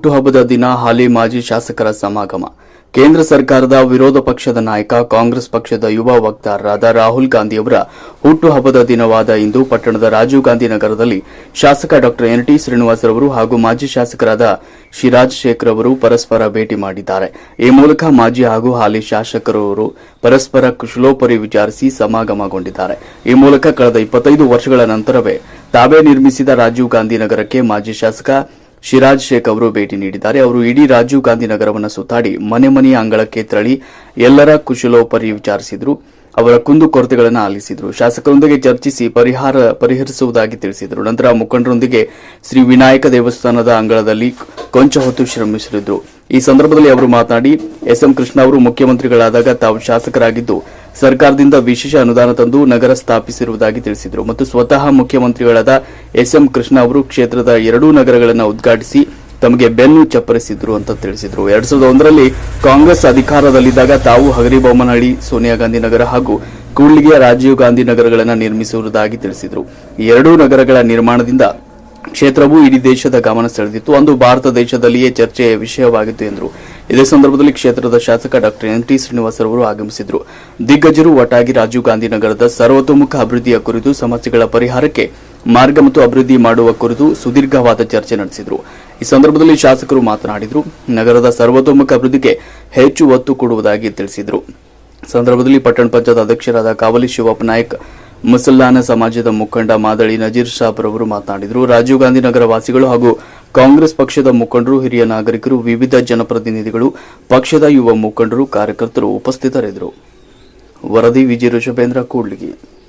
ಹುಟ್ಟುಹಬ್ಬದ ದಿನ ಹಾಲಿ ಮಾಜಿ ಶಾಸಕರ ಸಮಾಗಮ. ಕೇಂದ್ರ ಸರ್ಕಾರದ ವಿರೋಧ ಪಕ್ಷದ ನಾಯಕ, ಕಾಂಗ್ರೆಸ್ ಪಕ್ಷದ ಯುವ ವಕ್ತಾರರಾದ ರಾಹುಲ್ ಗಾಂಧಿಯವರ ಹುಟ್ಟುಹಬ್ಬದ ದಿನವಾದ ಇಂದು ಪಟ್ಟಣದ ರಾಜೀವ್ ಗಾಂಧಿ ನಗರದಲ್ಲಿ ಶಾಸಕ ಡಾ. ಎನ್. ಟಿ. ಶ್ರೀನಿವಾಸರವರು ಹಾಗೂ ಮಾಜಿ ಶಾಸಕರಾದ ಶಿರಾಜ್ ಶೇಖರ್ ಅವರು ಪರಸ್ಪರ ಭೇಟಿ ಮಾಡಿದ್ದಾರೆ. ಈ ಮೂಲಕ ಮಾಜಿ ಹಾಗೂ ಹಾಲಿ ಶಾಸಕರವರು ಪರಸ್ಪರ ಕುಶಲೋಪರಿ ವಿಚಾರಿಸಿ ಸಮಾಗಮಗೊಂಡಿದ್ದಾರೆ. ಈ ಮೂಲಕ ಕಳೆದ ಇಪ್ಪತ್ತೈದು ವರ್ಷಗಳ ನಂತರವೇ ತಾವೇ ನಿರ್ಮಿಸಿದ ರಾಜೀವ್ ಗಾಂಧಿ ನಗರಕ್ಕೆ ಮಾಜಿ ಶಾಸಕ ಶಿರಾಜ್ ಶೇಖ್ ಅವರು ಭೇಟಿ ನೀಡಿದ್ದಾರೆ. ಅವರು ಇಡೀ ರಾಜೀವ್ ಗಾಂಧಿ ನಗರವನ್ನು ಸುತ್ತಾಡಿ ಮನೆ ಮನೆಯ ಅಂಗಳಕ್ಕೆ ತೆರಳಿ ಎಲ್ಲರ ಕುಶಲೋಪರಿ ವಿಚಾರಿಸಿದರು. ಅವರ ಕುಂದು ಕೊರತೆಗಳನ್ನು ಆಲಿಸಿದ್ರು. ಶಾಸಕರೊಂದಿಗೆ ಚರ್ಚಿಸಿ ಪರಿಹಾರ ಪರಿಹರಿಸುವುದಾಗಿ ತಿಳಿಸಿದರು. ನಂತರ ಮುಖಂಡರೊಂದಿಗೆ ಶ್ರೀ ವಿನಾಯಕ ದೇವಸ್ಥಾನದ ಅಂಗಳದಲ್ಲಿ ಕೊಂಚ ಹೊತ್ತು ಶ್ರಮಿಸಿದ್ರು ಈ ಸಂದರ್ಭದಲ್ಲಿ ಅವರು ಮಾತನಾಡಿ, ಎಸ್ಎಂ ಕೃಷ್ಣ ಅವರು ಮುಖ್ಯಮಂತ್ರಿಗಳಾದಾಗ ತಾವು ಶಾಸಕರಾಗಿದ್ದು ಸರ್ಕಾರದಿಂದ ವಿಶೇಷ ಅನುದಾನ ತಂದು ನಗರ ಸ್ಥಾಪಿಸಿರುವುದಾಗಿ ತಿಳಿಸಿದರು. ಮತ್ತು ಸ್ವತಃ ಮುಖ್ಯಮಂತ್ರಿಗಳಾದ ಎಸ್ಎಂ ಕೃಷ್ಣ ಅವರು ಕ್ಷೇತ್ರದ ಎರಡೂ ನಗರಗಳನ್ನು ಉದ್ಘಾಟಿಸಿ ತಮಗೆ ಬೆನ್ನು ಚಪ್ಪರಿಸಿದ್ರು ಅಂತ ತಿಳಿಸಿದರು. ಎರಡ್ ಸಾವಿರದ ಒಂದರಲ್ಲಿ ಕಾಂಗ್ರೆಸ್ ಅಧಿಕಾರದಲ್ಲಿದ್ದಾಗ ತಾವು ಹಗರಿಬೊಮ್ಮನಹಳ್ಳಿ ಸೋನಿಯಾ ಗಾಂಧಿ ನಗರ ಹಾಗೂ ಕೂಡ್ಲಿಗೆಯ ರಾಜೀವ್ ಗಾಂಧಿ ನಗರಗಳನ್ನು ನಿರ್ಮಿಸುವುದಾಗಿ ತಿಳಿಸಿದರು. ಎರಡೂ ನಗರಗಳ ನಿರ್ಮಾಣದಿಂದ ಕ್ಷೇತ್ರವು ಇಡೀ ದೇಶದ ಗಮನ ಸೆಳೆದಿತ್ತು. ಅಂದು ಭಾರತ ದೇಶದಲ್ಲಿಯೇ ಚರ್ಚೆಯ ವಿಷಯವಾಗಿತ್ತು ಎಂದರು. ಇದೇ ಸಂದರ್ಭದಲ್ಲಿ ಕ್ಷೇತ್ರದ ಶಾಸಕ ಡಾಕ್ಟರ್ ಎನ್. ಟಿ. ಶ್ರೀನಿವಾಸರವರು ಆಗಮಿಸಿದ್ರು. ದಿಗ್ಗಜರು ಒಟ್ಟಾಗಿ ರಾಜೀವ್ ಗಾಂಧಿ ನಗರದ ಸರ್ವತೋಮುಖ ಅಭಿವೃದ್ಧಿಯ ಕುರಿತು, ಸಮಸ್ಯೆಗಳ ಪರಿಹಾರಕ್ಕೆ ಮಾರ್ಗ ಮತ್ತು ಅಭಿವೃದ್ಧಿ ಮಾಡುವ ಕುರಿತು ಸುದೀರ್ಘವಾದ ಚರ್ಚೆ ನಡೆಸಿದರು. ಈ ಸಂದರ್ಭದಲ್ಲಿ ಶಾಸಕರು ಮಾತನಾಡಿದರು. ನಗರದ ಸರ್ವತೋಮುಖ ಅಭಿವೃದ್ಧಿಗೆ ಹೆಚ್ಚು ಒತ್ತು ಕೊಡುವುದಾಗಿ ತಿಳಿಸಿದರು. ಸಂದರ್ಭದಲ್ಲಿ ಪಟ್ಟಣ ಪಂಚಾಯತ್ ಅಧ್ಯಕ್ಷರಾದ ಕಾವಲಿ ಶಿವಪ್ಪ ನಾಯಕ್ ಮುಸಲ್ಲಾನ ಸಮಾಜದ ಮುಖಂಡ ಮಾದಳಿ ನಜೀರ್ ಶಾಬ್ ರವರು ಮಾತನಾಡಿದರು. ರಾಜೀವ್ ಗಾಂಧಿ ನಗರ ವಾಸಿಗಳು ಹಾಗೂ ಕಾಂಗ್ರೆಸ್ ಪಕ್ಷದ ಮುಖಂಡರು, ಹಿರಿಯ ನಾಗರಿಕರು, ವಿವಿಧ ಜನಪ್ರತಿನಿಧಿಗಳು, ಪಕ್ಷದ ಯುವ ಮುಖಂಡರು, ಕಾರ್ಯಕರ್ತರು ಉಪಸ್ಥಿತರಿದ್ದರು. ವರದಿ ವಿಜಯ ಕೂಡ್ಲಿಗಿ.